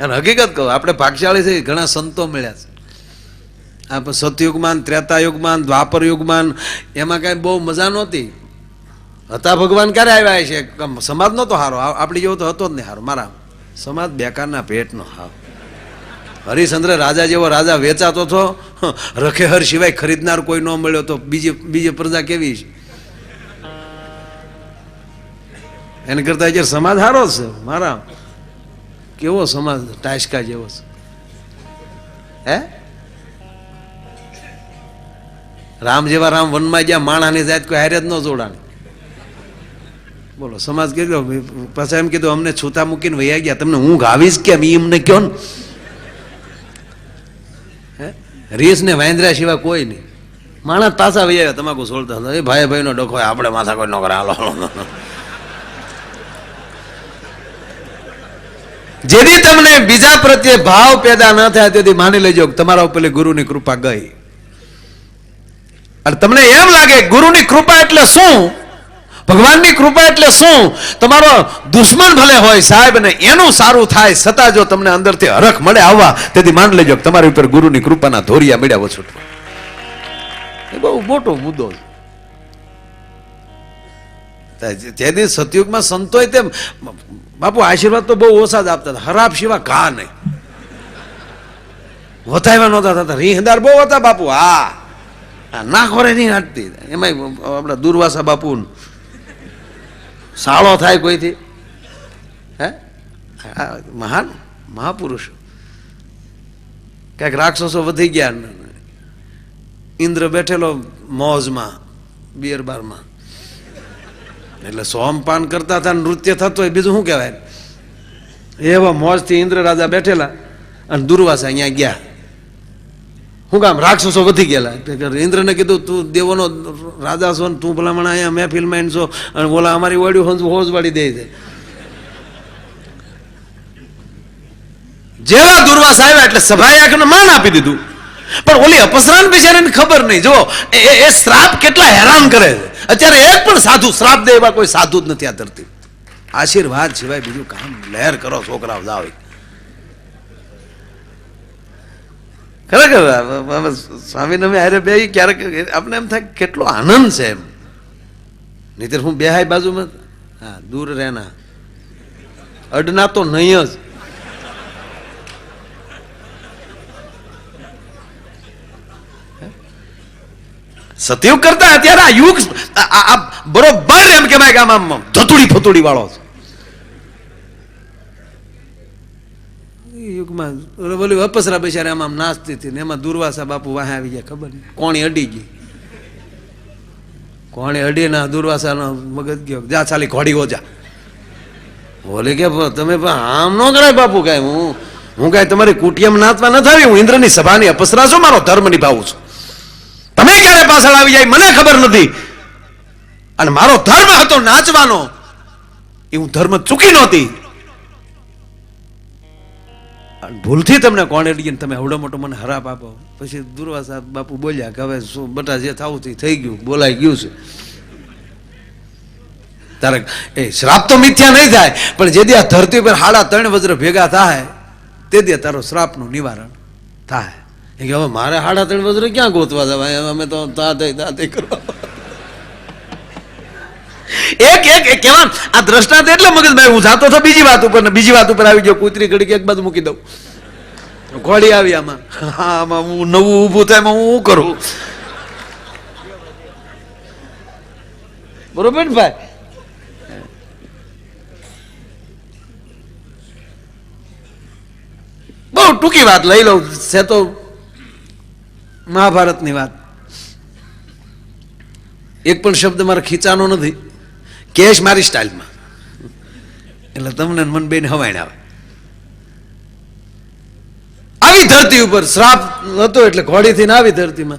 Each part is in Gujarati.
અને હકીકત કહું, આપણે ભાગશાળી છે ઘણા સંતો મળ્યા છે. આ સતયુગમાં, ત્રેતાયુગમાં દ્વાપર યુગમાં એમાં કાંઈ બહુ મજા નહોતી. હતા ભગવાન ક્યારે આવ્યા છે સમાજ નહોતો સારો આપણી જેવો તો હતો જ નહીં સારો મારા સમાજ બેકારના પેટનો હાવ. હરિશ્ચંદ્ર રાજા જેવો રાજા વેચાતો હતો. રખેહર સિવાય ખરીદનાર કોઈ ન મળ્યો તો બીજી બીજી પ્રજા કેવી છે? એને કરતા જે સમાજ સારો છે. મારા કેવો સમાજ ટાસકા જેવો હે? રામ જેવા રામ વનમાં ગયા માણાની જાત કોઈ હારે જ ન જોડાણ. બોલો, સમાજ કેટલો પાછા એમ કીધું, અમને છૂતા મૂકીને વૈયા ગયા. તમને હું ગાવીશ કેમ? એમને અમને કયો ને? રીસ ને વાંદરા સિવાય કોઈ નહીં. માણસ પાછા વૈયા તમાકુ સોળતા એ ભાઈ ભાઈનો ડખો આપણે માથા કોઈ ન કરે. હાલો. જેથી તમને બીજા પ્રત્યે ભાવ પેદા ન થાય તેથી માની લેજો તમારા ઉપર ગુરુની કૃપા ગઈ. અને તમને એમ લાગે ગુરુની કૃપા એટલે શું? ભગવાનની કૃપા એટલે શું? તમારો દુશ્મન ભલે હોય સાહેબ ને એનું સારું થાય છતાં જો તમને અંદરથી હરખ મળે આવવા, તેથી માની લેજો તમારી ઉપર ગુરુની કૃપાના ધોરિયા મળ્યા છૂટવા એ બહુ મોટો મુદ્દો છે. જેથી સતયુગમાં સંતોય તેમ બાપુ, આશીર્વાદ તો બહુ ઓછા જ આપતા હતા. હરાબ શિવા ઘા નહીં. વધાવ્યા નહોતા થતા. રીહદાર બહુ હતા બાપુ, હા. ના ખોરે નહીં હાટતી. એમાં આપણા દુર્વાસા બાપુ સાળો થાય કોઈથી. હે? મહાન મહાપુરુષ. ક્યાંક રાક્ષસો વધી ગયા ઇન્દ્ર બેઠેલો મોજમાં બિયર બારમાં એટલે સોમપાન કરતા હતા નૃત્ય થતું હોય, બીજું શું કહેવાય? એવા મોજથી ઇન્દ્ર રાજા બેઠેલા અને દુર્વાસા અહીંયા ગયા. શું કામ, રાક્ષસો વધી ગયેલા. ઇન્દ્રને કીધું, તું દેવોનો રાજા છો ને તું ભલામણ અહીંયા મહેફિલમાં છો અને બોલા અમારી વડ્યું હોજ વાળી દે છે. જેવા દુર્વાસા આવ્યા એટલે સભાએ આખને માન આપી દીધું. પણ ઓલી અપસરાન બિચારાને ખબર નહીં. જો એ શ્રાપ કેટલા હેરાન કરે છે. અત્યારે એક પણ સાધુ, શ્રાપ દે એવા કોઈ સાધુ જ નથી આ ધરતી. આશીર્વાદ સિવાય બીજું કામ લહેર કરો, છોકરાઓ જાવ ખરેખર સ્વામી અમે હારે બે ક્યારેક આપણે એમ થાય કેટલો આનંદ છે એમ. નહીતર હું બે હાય બાજુમાં હા, દૂર રહેના. અડના તો નહીં જ. સતયુગ કરતા અત્યારે આ યુગ, આ- બરોબર એમ કહેવાય કે આમ ધતુડી ફતુડી વાળો છે. યુગમાં ઓલી અપસરા બિચારે આમ આમ નાચતી હતી ને એમાં દુર્વાસા બાપુ વાહે આવી ગયા, ખબર નહીં. કોણી અડી ગઈ. કોણે અડી ના દુર્વાસાનો મગજ ગયો. જા, ચાલી, ઘોડી ઓજા બોલે કે તમે આમ ન કરાય બાપુ કાંઈ હું. હું કાંઈ તમારી કુટિયામાં નાચવા ન આવી, હું ઇન્દ્રની સભાની અપસરા છું, મારો ધર્મ નિભાવું છું. તમે ક્યારે પાછળ આવી જાય મને ખબર નથી. અને મારો ધર્મ હતો નાચવાનો. એ હું ધર્મ ચૂકી નહોતી. ભૂલથી તમને કોણ એડી તમે હવડો મોટો મને હરાપ આપો. પછી દુર્વાસા બાપુ બોલ્યા કે હવે શું બટા જે થવું થઈ થઈ ગયું, બોલાઈ ગયું છે. તારે એ શ્રાપ તો મિથ્યા નહીં થાય, પણ જેથી આ ધરતી પર હાડા ત્રણ વજ્ર ભેગા થાય, તે દે તારો શ્રાપનું નિવારણ થાય. કે હવે મારે હાડા ત્રણ બજરે ક્યાં ગોતવા જવાય? અમે તો તાતે તા કરવા. એક એક એક કેવા આ દ્રષ્ટાંત એટલે મગજભાઈ હું જાતો તો બીજી વાત ઉપર બીજી વાત ઉપર આવી ગયો. કૂતરી ઘડી એક બાજુ મૂકી દઉં. ઘોડી આવી આમાં. હા, આમાં હું નવું ઊભું થાય એમાં હું શું કરું? બરોબર ને ભાઈ? બહુ ટૂંકી વાત લઈ લઉં. છે તો મહાભારતની વાત. એક પણ શબ્દ મારે ખીચાનો નથી. કેશ મારી સ્ટાઇલમાં. એટલે તમને મન બેન હવાણ આવે. આવી ધરતી ઉપર શ્રાપ હતો એટલે ઘોડી થઈને આવી ધરતીમાં.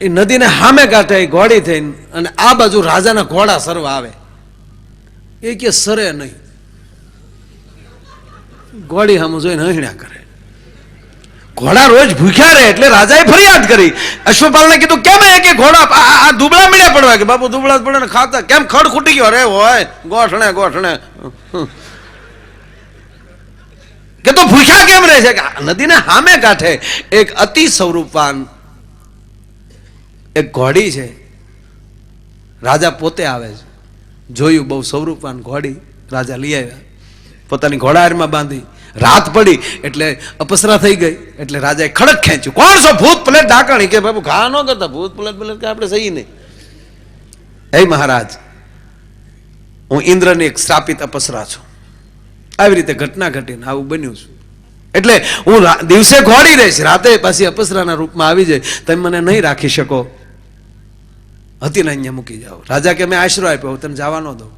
એ નદીને સામે કાંઠે ઘોડી થઈને અને આ બાજુ રાજાના ઘોડા સર્વ આવે. એ કે સરે નહીં. ઘોડી સામે જોઈને હહીણા કરે. ઘોડા રોજ ભૂખ્યા રહે એટલે રાજાએ ફરિયાદ કરી. અશ્વપાલને કીધું, કેમ એ કે ઘોડા આ- દુબળા મળ્યા પડવા કે? બાપુ, દુબળા પડે ખાતા. કેમ ખડ ખૂટી ગયો? અરે હોય, ગોઠણે ગોઠણે. કે તો ભૂખ્યા કેમ રહે છે? નદીને સામે કાંઠે એક અતિ સ્વરૂપવાન એક ઘોડી છે. રાજા પોતે આવે છે. જોયું બહુ સ્વરૂપવાન ઘોડી રાજા લઈ આવ્યા. પોતાની ઘોડાહારમાં બાંધી. રાત પડી એટલે અપસરા થઈ ગઈ. એટલે રાજાએ ખડક ખેંચ્યું. કોણ છો? ભૂત પ્લેટ ઢાંકણી? કે બાબુ ઘા ન કરતા. ભૂત પ્લેટ પ્લેટ કે આપણે સહી નહીં. હે મહારાજ, હું ઇન્દ્રની એક સ્થાપિત અપસરા છું. આવી રીતે ઘટના ઘટીને આવું બન્યું છું. એટલે હું દિવસે ઘોડી રહીશ. રાતે પાછી અપસરાના રૂપમાં આવી જાય તમે મને નહીં રાખી શકો. હતી ને અહીંયા મૂકી જાઓ. રાજા કે, મેં આશરો આપ્યો. હું તને જવા ન દઉં.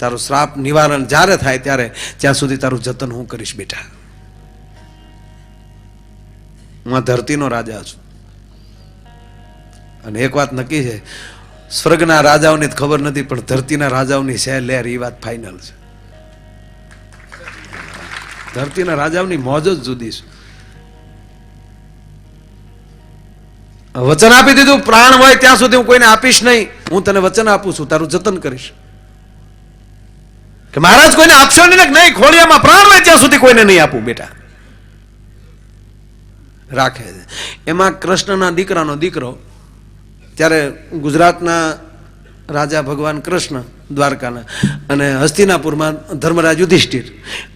તારું શ્રાપ નિવારણ જ્યારે થાય ત્યારે ત્યાં સુધી તારું જતન હું કરીશ બેટા. હું આ ધરતીનો રાજા છું. અને એક વાત નક્કી છે, સ્વર્ગના રાજાઓની ખબર નથી, પણ ધરતીના રાજાઓની છે લેર એ વાત ફાઇનલ છે. ધરતીના રાજાઓની મોજ જ જુદી છે. વચન આપી દીધું, પ્રાણ હોય ત્યાં સુધી હું કોઈને આપીશ નહીં. હું તને વચન આપું છું, તારું જતન કરીશ. કે મહારાજ કોઈને આપશો નહીં ને નહીં ખોળિયામાં પ્રાણ લે ત્યાં સુધી કોઈને નહીં આપું, બેટા. રાખે એમાં કૃષ્ણના દીકરાનો દીકરો, ત્યારે ગુજરાતના રાજા ભગવાન કૃષ્ણ દ્વારકાના અને હસ્તિનાપુરમાં ધર્મરાજ યુધિષ્ઠિર.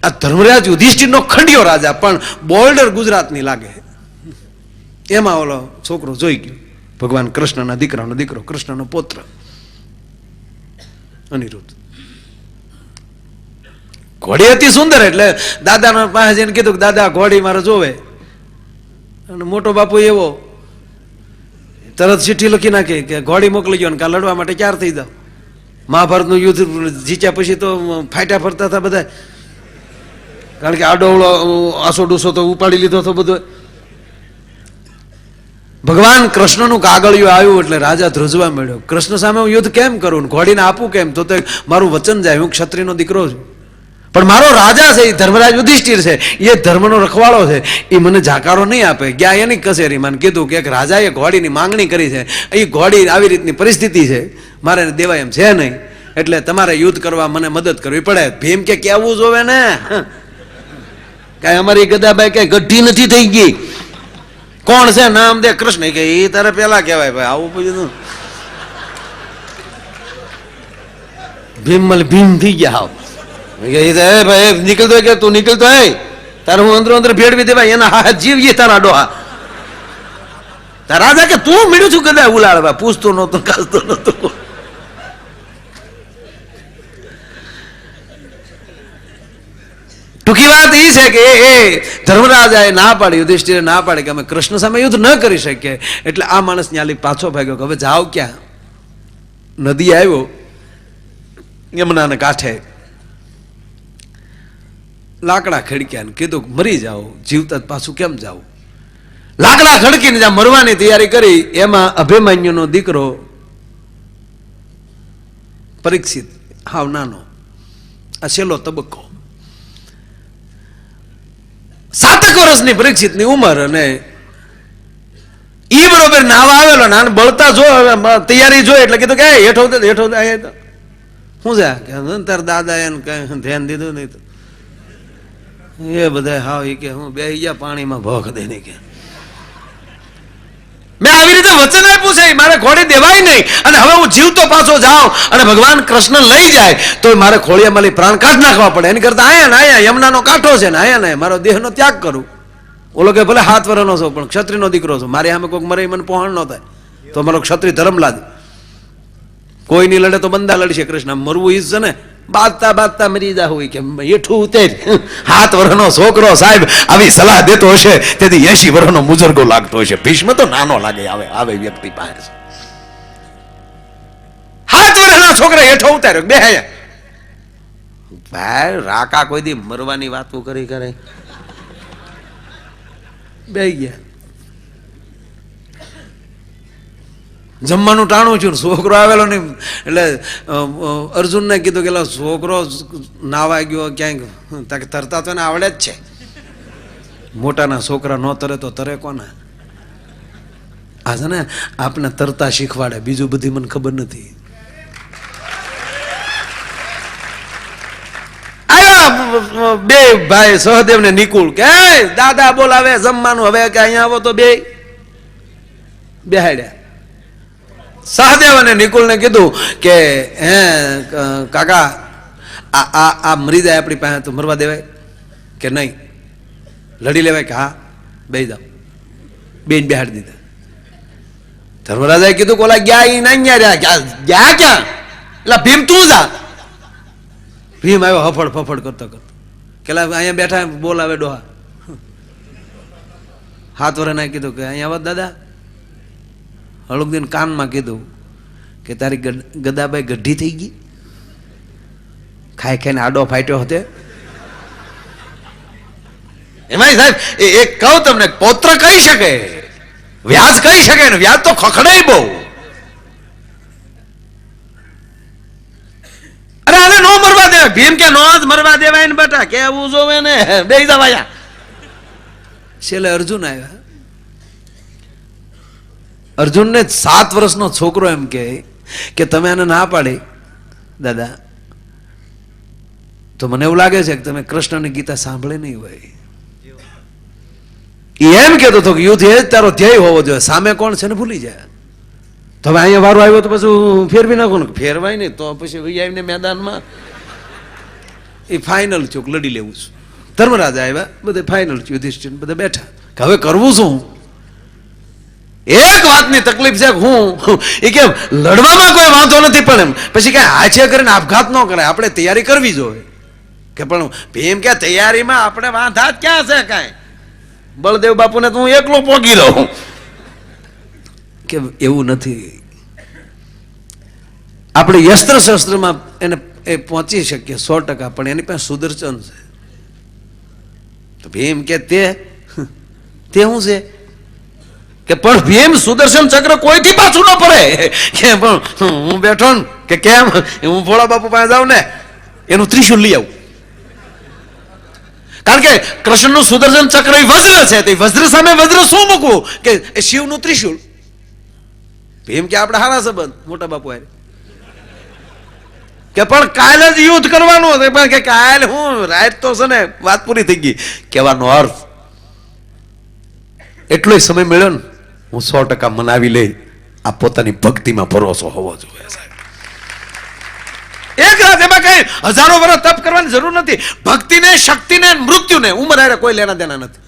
આ ધર્મરાજ યુધિષ્ઠિરનો ખંડિયો રાજા, પણ બોર્ડર ગુજરાતની લાગે. એમાં ઓલો છોકરો જોઈ ગયો, ભગવાન કૃષ્ણના દીકરાનો દીકરો, કૃષ્ણનો પુત્ર. અનિરુદ્ધ. ઘોડી હતી સુંદર એટલે દાદાના પાસે જઈને કીધું કે, દાદા, ઘોડી મારે જોવે. અને મોટો બાપુ એવો, તરત ચિઠ્ઠી લખી નાખી કે, ઘોડી મોકલી ગયો ને કાં લડવા માટે ક્યાર થઈ જાવ મહાભારતનું યુદ્ધ જીત્યા પછી તો ફાટ્યા ફરતા હતા બધા. કારણ કે આડોવળો આસો ડૂસો તો ઉપાડી લીધો હતો બધો. ભગવાન કૃષ્ણનું કાગળિયું આવ્યું એટલે રાજા ધ્રુજવા મળ્યો કૃષ્ણ સામે હું યુદ્ધ કેમ કરું ઘોડીને આપું કેમ? તો તો મારું વચન જાય, હું ક્ષત્રિયનો દીકરો છું. પણ મારો રાજા છે, એ ધર્મરાજ યુધિષ્ઠિર છે. એ ધર્મનો રખવાળો છે. એ મને જાકારો નહીં આપે. ગયા એની કસેરીમાં કીધું કે એક રાજાએ ઘોડીની માંગણી કરી છે. એ ઘોડી આવી રીતની પરિસ્થિતિ છે. મારે દેવાય એમ છે નહીં. એટલે તમારે યુદ્ધ કરવા મને મદદ કરવી પડે. ભીમ કે કેવું જોવે ને? કાંઈ અમારી ગદાબાઈ કઈ ગઢી નથી થઈ ગઈ. કોણ છે? નામ દે કૃષ્ણ. કે એ તારે પેલા કહેવાય ભાઈ. આવું બધું ભીમલ ભીમ થઈ ગયા. એ ભાઈ નીકળતો કે તું નીકળતો હે તારે હું અંદરો અંદર ભેળવી દેવાય, એના હાથ જીવીએ તારા ડોહા. તાર રાજા કે તું મળ્યું છું કદાચ ઉલાળવા, પૂછતો નહોતો કાસતો નહોતો. ટૂંકી વાત એ છે કે એ ધર્મરાજાએ ના પાડી, યુધિષ્ઠિરે ના પાડી કે અમે કૃષ્ણ સામે યુદ્ધ ન કરી શકીએ. એટલે આ માણસ ન્યાલી પાછો ભાગ્યો કે હવે જાઓ ક્યાં? નદી આવ્યો, યમુનાને કાંઠે. લાકડા ખડક્યા કીધું મરી જાઓ જીવતા જ પાછું કેમ જાવ લાકડા ખડકીને જ્યાં મરવાની તૈયારી કરી એમાં અભિમન્યુનો દીકરો પરીક્ષિત હાવ નાનો. આ છેલ્લો તબક્કો. સાતક વર્ષની પરીક્ષિતની ઉંમર અને ઈ બરોબર નાવા આવેલો ને બળતા જો તૈયારી જોઈ એટલે કીધું કે "એ, હેઠો હેઠો શું છે? તાર દાદા એને કઈ ધ્યાન દીધું નહીં એ બધા હાવ કે હું બે ગયા પાણીમાં ભોખ દે કે. મેં આવી રીતે વચન આપ્યું છે, મારે ઘોડે દેવાય નહીં. અને હવે હું જીવતો પાછો જાઉં અને ભગવાન કૃષ્ણ લઈ જાય તો મારે ખોળિયામાં માલી પ્રાણ કાઢ નાખવા પડે. એની કરતા આયા ને આયા, યમુનાનો કાંઠો છે ને આયા ને મારો દેહનો ત્યાગ કરું. ઓલો કે ભલે હાથ વરનો છો, પણ ક્ષત્રિયનો દીકરો છો. મારે સામે કોઈક મરે મને પહોંચ ન થાય. તો મારો ક્ષત્રિય ધર્મ લાદ કોઈ નહીં લડે તો બંદા લડશે. કૃષ્ણ, મરવું ઈજ છે ને. બાજતા બાજતા મરી જા હોય કે એઠું ઉતેર. હાથ વર્ષનો છોકરો સાહેબ આવી સલાહ દેતો હશે, તેથી એસી વર્ષનો મુજરગો લાગતો હશે. ભીષ્મ તો નાનો લાગે, આવે આવે વ્યક્તિ પાસે હાથ વર્ષના છોકરા હેઠો ઉતાર્યો, બે ભાઈ, રાકા કોઈ દી મરવાની વાતો કરી, કરે. બે ગયા. જમવાનું ટાણું છું છોકરો આવેલો નહીં. એટલે અર્જુનને કીધું કે "લા, છોકરો નાવા ગયો ક્યાંક તરતા તો એને આવડે જ છે. મોટાના છોકરા ન તરે તો તરે કોના? આ છે ને આપને તરતા શીખવાડે બીજું બધી મને ખબર નથી. બે ભાઈ સહદેવ ને નિકુળ કે "એ, દાદા બોલાવે જમવાનું હવે કે અહીંયા આવો તો બે. બેહાડ્યા. સહદેવ અને નિકુલને કીધું કે, હે કાકા, આ આ આ મરી જાય આપણી પાસે, તો મરવા દેવાય કે નહીં? લડી લેવાય કે, હા બે જાઓ. બેન બેહાડી દીધા. ધર્મરાજાએ કીધું કોલા ગયા એ ના ગયા રહ્યા. ગયા ક્યાં? એટલે ભીમ તું જા. ભીમ આવ્યો હફડ ફફડ કરતો કરતો. કેલા, અહીંયા બેઠા, બોલાવે ડોહા. હાથ વરે કીધું કે, અહીંયા આવો દાદા. હળુકદીન કાનમાં કીધું કે તારી ગદ- ગદાબાઈ ગઢી થઈ ગઈ. ખાઈ ખાઈને આડો ફાટ્યો હતો. એમાંય સાહેબ, એ કહું તમને, પૌત્ર કહી શકે, વ્યાજ કહી શકે ને વ્યાજ તો ખખડે બહુ. અરે આને નો મરવા દેવાય, ભીમ કે નો જ મરવા દેવાય ને બેટા કેવું જોવે ને બે જવાયા છેલ્લે અર્જુન આવ્યા. અર્જુનને સાત વર્ષનો છોકરો એમ કહે કે તમે આને ના પાડી. દાદા, તો મને એવું લાગે છે કે તમે કૃષ્ણની ગીતા સાંભળી નહીં હોય. એ એમ કહેતો હતો કે યુદ્ધ એ જ તારો ધ્યેય હોવો જોઈએ. સામે કોણ છે ને ભૂલી જાય. તો હવે અહીંયા વારો આવ્યો તો પછી ફેરવી નાખો ને? ફેરવાય નહીં તો પછી આવીને મેદાનમાં. એ ફાઇનલ ચોક લડી લેવું છું. ધર્મરાજા આવ્યા, બધે ફાઇનલ યુધિષ્ઠિર બધા બેઠા. કે હવે કરવું શું? એક વાતની તકલીફ છે હું એ કેમ લડવામાં કોઈ વાંધો નથી પણ એમ. પછી કે હાચે કરીને આપઘાત ન કરે આપણે તૈયારી કરવી જોઈએ. કે પણ ભીમ કે તૈયારીમાં આપણે વાંધા જ ક્યાં છે કાંઈ? બળદેવ બાપુને તો હું એકલો પોગી દઉં કે એવું નથી. આપણે યસ્ત્ર શસ્ત્રમાં એને એ પહોંચી શકીએ સો ટકા, પણ એની પાસે સુદર્શન છે. તો ભીમ કે તે તે શું છે? કે પણ ભીમ સુદર્શન ચક્ર કોઈથી પાછું ન પડે? કે પણ હું બેઠો ને, કે કેમ? હું ભોળા બાપુ પાસે જાઉં ને, એનું ત્રિશુલ લઈ આવું. કારણ કે કૃષ્ણનું સુદર્શન ચક્ર એ વજ્ર છે, તે વજ્ર સામે વજ્ર શું મૂકવું? કે એ શિવનું ત્રિશુલ ભીમ કે આપણે હારા સંબંધ, મોટા બાપુ હારે. કે પણ કાલે જ યુદ્ધ કરવાનું હતું, પણ કે કાલ હું, રાત તો છે ને, વાત પૂરી થઈ ગઈ. કહેવાનો અર્થ, એટલો સમય મળ્યો ને હું સો ટકા મનાવી લઈ આ પોતાની ભક્તિમાં ભરોસો હોવો જોઈએ, સાહેબ. એક એમાં કઈ હજારો વર્ષ તપ કરવાની જરૂર નથી. ભક્તિને, શક્તિને, મૃત્યુને ઉંમર હારે કોઈ લેના દેના નથી.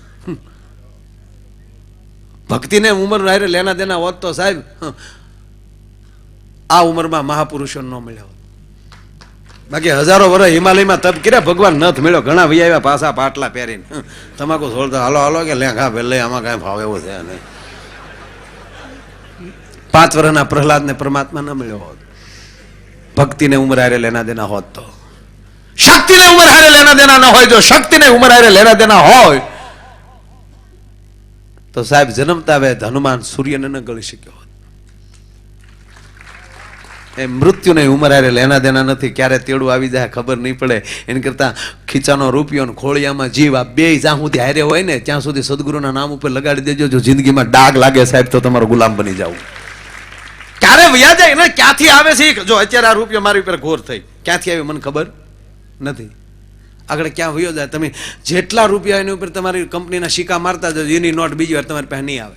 ભક્તિને ઉંમર હારે લેના દેના હોત તો સાહેબ આ ઉંમરમાં મહાપુરુષો ન મળ્યા બાકી હજારો વર્ષ હિમાલયમાં તપ કર્યા, ભગવાન નથ મળ્યો. ઘણા આવ્યા પાછા પાટલા પહેરીને. તમાકુ છોડતા હાલો હાલો, કે લેખા ભલે, આમાં કાંઈ ભાવ એવો છે નહીં. પાંચ વર્ષના પ્રહલાદને પરમાત્મા ન મળ્યો હોત. ભક્તિને ઉંમર હારે લેના દેના હોત તો. શક્તિને ઉમર લેના દેના ન હોય, જો શક્તિને ઉંમર લેના દેના હોય, તો સાહેબ જન્મતા વે હનુમાન સૂર્યને ન ગળી શક્યો હોત. એ મૃત્યુને ઉંમર લેના દેના નથી, ક્યારે તેડું આવી જાય ખબર નહીં પડે. એની કરતા ખીચાનો રૂપિયો ખોળિયામાં જીવ, આ બે જ્યાં સુધી હારે હોય ને, ત્યાં સુધી સદગુરુના નામ ઉપર લગાડી દેજો, જો જિંદગીમાં ડાગ લાગે સાહેબ, તો તમારો ગુલામ બની જાવ વ્યા જાય ક્યાંથી આવે છે? જો અત્યારે આ રૂપિયો મારી ઉપર ઘોર થઈ. ક્યાંથી આવ્યો મને ખબર નથી. આગળ ક્યાં વયો જાય? તમે જેટલા રૂપિયા એની ઉપર તમારી કંપનીના સિક્કા મારતા જજો એની નોટ બીજી વાર તમારી પાસે નહીં આવે.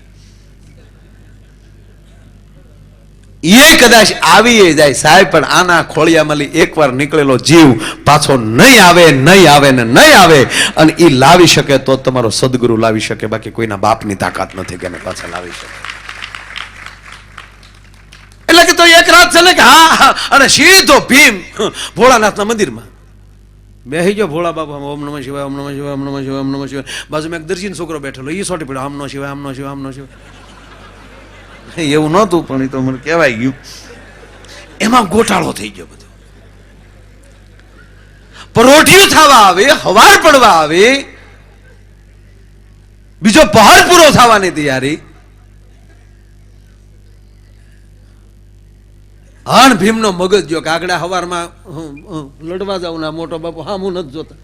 એ કદાચ આવી જાય સાહેબ, પણ આના ખોળિયામાંથી એકવાર નીકળેલો જીવ પાછો નહીં આવે નહીં આવે ને નહીં આવે. અને એ લાવી શકે તો તમારો સદગુરુ લાવી શકે, બાકી કોઈના બાપની તાકાત નથી કે એને પાછા લાવી શકે. એટલે કે તો એક રાત છે ને કે હા અને સીધો ભીમ ભોળાનાથના મંદિરમાં. બેસી ગયો ભોળા બાપા, ઓમ નમઃ શિવાય, ઓમ નમઃ શિવાય, ઓમ નમઃ શિવાય, ઓમ નમઃ શિવાય. બાજુમાં એક દર્શીનો છોકરો બેઠેલો એ સોટી પડ્યો, આમ નો શિવાય આમનો શિવાય, આમ નો શિવાય. એવું નહોતું, પણ એ તો મને કહેવાય ગયું. એમાં ગોટાળો થઈ ગયો બધો. પરોઠિયું થવા આવે, હવાર પડવા આવે. બીજો પહાડ પૂરો થવાની તૈયારી. હાણ ભીમનો મગજ જો કાગડા હવારમાં લડવા જાઉં ના મોટો બાપુ હા હું નથી જોતા.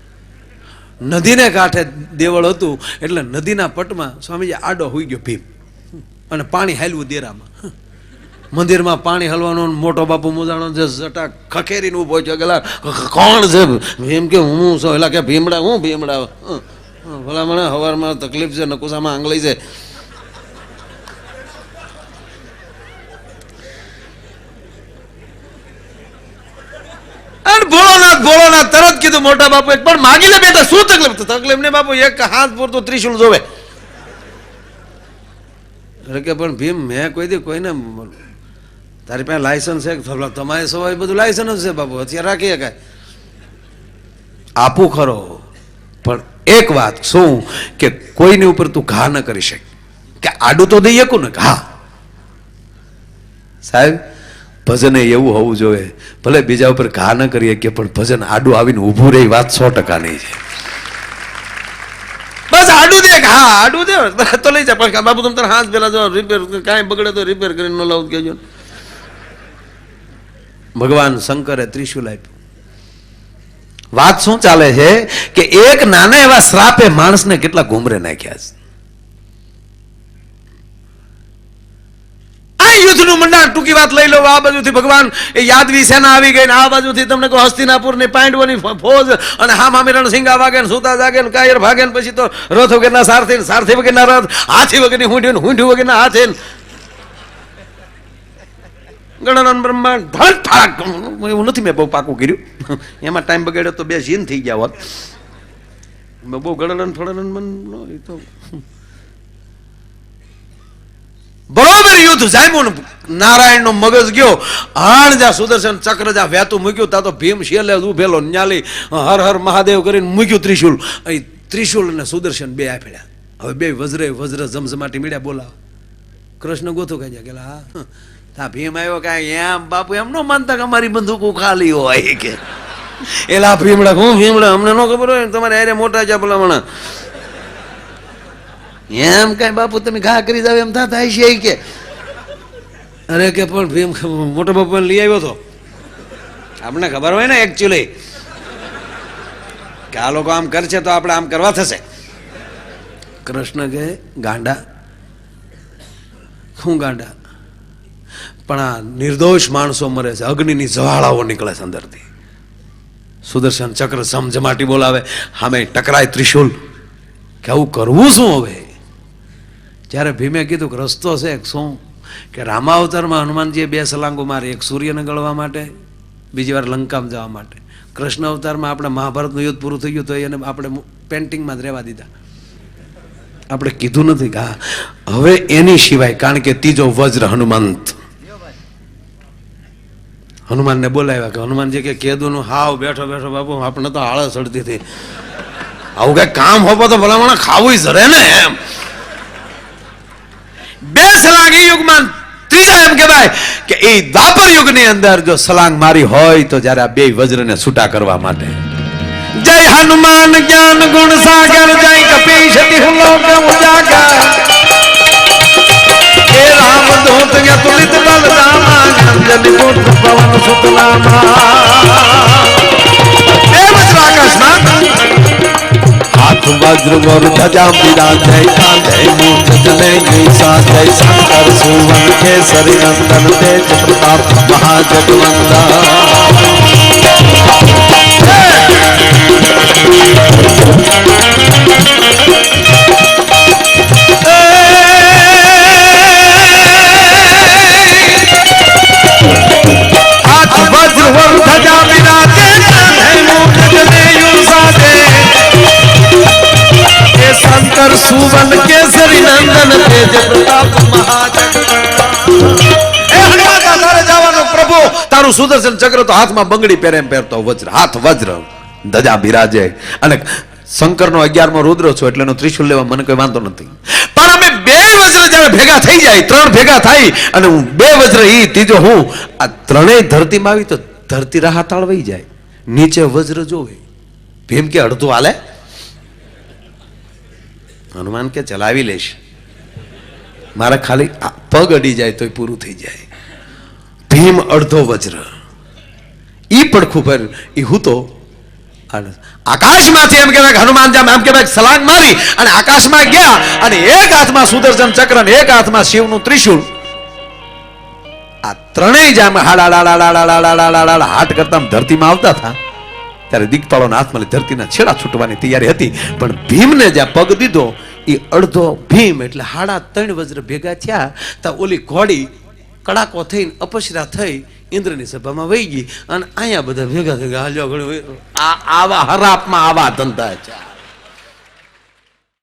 નદીને કાંઠે દેવળ હતું એટલે નદીના પટમાં સ્વામીજી આડો હોઈ ગયો ભીમ. અને પાણી હાલવું દેરામાં. મંદિરમાં પાણી હલવાનો મોટો બાપુ મુજાણો જે જટા ખખેરીને ઊભો છે ગલા, કોણ છે? ભીમ કે હું છું. એટલે કે ભીમડા, હું ભીમડા? ભલા મને હવારમાં તકલીફ છે, નકુસામાં આંગળી છે. ભોળોનાથ ભોળોનાથ તરત કીધું, મોટા બાપુ પણ માગી લે બેટા શું તકલીફ? તકલીફ ને બાપુ, એક હાથ પૂરતું ત્રિશુલ જોવે. કે, પણ ભીમ, મેં કોઈ દી કોઈને તારી પાસે લાયસન્સ છે તમારી સવાય બધું લાયસન્સ છે બાપુ, અત્યારે રાખી શકાય આપું ખરો, પણ એક વાત શું કે કોઈની ઉપર તું ઘા ન કરી શકે. કે આડું તો દઈ શકું ને ઘા. સાહેબ ભજન એવું હોવું જોઈએ. ભલે બીજા ઉપર ઘા ન કરીએ કે પણ ભજન આડું આવીને ઊભું રહે વાત સો ટકા નહીં છે. બસ આડું દે, હા, આડું દે. તો લઈ જા, પણ બાપુ તમે હાથ પેલા જો રિપેર કાંઈ બગડે તો રિપેર કરીને ન લાવું કહેજો ભગવાન શંકરે ત્રિશુલ આપ્યું. વાત શું ચાલે છે? કે એક નાના એવા શ્રાપે માણસને કેટલા ગુમરે નાખ્યા છે? યુદ્ધનું મંડાણ ટૂંકી વાત લઈ લો આ બાજુથી ભગવાન એ યાદવી સેના આવી ગઈ ને આ બાજુથી તમને કહો હસ્તિનાપુરની પાંડવોની ફોજ અને હામા મિરણ સિંગા વાગે સુતા જાગે કાયર ભાગે પછી તો રથ વગરના સારથી સારથી વગરના રથ, હાથી વગરની હુંઢ્યું હુંઢ્યું હુંઢી વગરના હાથી ગણન બ્રહ્માંડ ધડ ઠાક. એવું નથી મેં બહુ પાકું કર્યું. એમાં ટાઈમ બગાડ્યો તો બે જીન થઈ ગયા હોત. બહુ ગણન ફળન મન એ તો બરોબર યુદ્ધ જામ્યું નારાયણનો મગજ ગયો. હાણ જા સુદર્શન ચક્ર જા વહેતું મૂક્યું તા તો ભીમ શેલે ઉભેલો ન્યાલી હર હર મહાદેવ કરીને મૂક્યું ત્રિશુલ. અહીં ત્રિશુલ અને સુદર્શન બે આફેડ્યા હવે બે વજ્રે વજ્ર ઝમઝમાટી મીડ્યા બોલાવ. કૃષ્ણ ગોથું કહી કે હા, ભીમ આવ્યો કાંઈ એમ બાપુ એમ ન માનતા કે અમારી બંદૂકો ખાલી હોય કે. એલા ભીમડા હું ભીમડા? અમને ન ખબર હોય તમારે અરે મોટા છે ભલામણા. એમ કઈ બાપુ તમે ઘા કરી જાવ એમ થતા થાય છે કે? અરે કે પણ ભીમ, મોટો બાપુ લઈ આવ્યો તો. આપણને ખબર હોય ને એકચ્યુઅલી કે આ લોકો આમ કરશે તો આપણે આમ કરવા થશે. કૃષ્ણ કે ગાંડા શું ગાંડા? પણ આ નિર્દોષ માણસો મરે છે, અગ્નિની જ્વાળાઓ નીકળે છે અંદરથી. સુદર્શન ચક્ર સમજમાટી બોલાવે સામે ટકરાય ત્રિશુલ. કે આવું કરવું શું હવે? જ્યારે ભીમે કીધું કે રસ્તો છે શું? કે રામાવતારમાં હનુમાનજીએ બે સલાંગો મારી, એક સૂર્યને ગળવા માટે, બીજી વાર લંકામાં જવા માટે. કૃષ્ણ અવતારમાં આપણે મહાભારતનું યુદ્ધ પૂરું થઈ ગયું તો એને આપણે પેન્ટિંગમાં જ રહેવા દીધા. આપણે કીધું નથી કે હવે એની સિવાય, કારણ કે ત્રીજો વજ્ર હનુમંત. હનુમાનને બોલાવ્યા કે હનુમાનજી કે કેદુનું હાવ બેઠો બેઠો, બાપુ, આપણે તો આળસ અડતી હતી. આવું કઈ કામ હોપો તો ભલામણ ખાવું જરે ને એમ. યુગમાં ત્રીજા એમ કહેવાય કે એ દ્વાપર યુગની અંદર જો સલાંગ મારી હોય તો જ્યારે આ બે વજ્રને છૂટા કરવા માટે જય હનુમાન જ્ઞાન ગુણ સાગર જય કપીશ લોક ઉજાગર હે રામ દૂત યતુલિત બલરામા અંજલિ પુત્ર પવન સુતનામા હાથ વજ્ર વર ધજા બિરાજે કાંધે મૂર્ત જને ગીસા જય શંકર સુવન કેસરી નંદન તેજ પ્રતાપ મહાજગવંદા નંદન તેજ પ્રતાપ મહાજગવંદા હે હનુમાન તારે પ્રભુ. તારું સુદર્શન એટલે એનો લેવા મને કોઈ વાંધો નથી. પણ અમે બે વજ્ર જ્યારે ભેગા થઈ જાય, ત્રણ ભેગા થાય, અને હું બે વજ્ર ઈ, ત્રીજો હું ત્રણેય ધરતીમાં આવી તો ધરતી રાહતાળ તાળવાઈ જાય. નીચે વજ્ર જોવે. ભીમ કે અડધું હાલે? હનુમાન કે ચલાવી લઈશ મારે ખાલી પગ અડી જાય તોય પૂરું થઈ જાય. ભીમ અડધો વજ્ર. ઈ પડખું પર એ હું તો આકાશમાંથી એમ કહેવાય હનુમાન જામ એમ કહેવાય સલાંગ મારી અને આકાશમાં ગયા અને એક હાથમાં સુદર્શન ચક્ર એક હાથમાં શિવનું ત્રિશુળ. આ ત્રણેય જામ આમ હાડા હાડા હાડા હાડા હાડા હાડા હાડા હાટ કરતા ધરતીમાં આવતા હતા ત્યારે દિગપાળોના હાથમાં ધરતીના છેડા છૂટવાની તૈયારી હતી પણ ભીમને જ્યાં પગ દીધો એ અડધો ભીમ એટલે હાડા ત્રણ વજ્ર ભેગા થયા તો ઓલી ઘોડી કડાકો થઈને અપસરા થઈ ઇન્દ્રની સભામાં વહી ગઈ અને અહીંયા બધા ભેગા ભેગા હાલ્યો ઘણું આ આવા હરાપમાં આવા ધંધા છે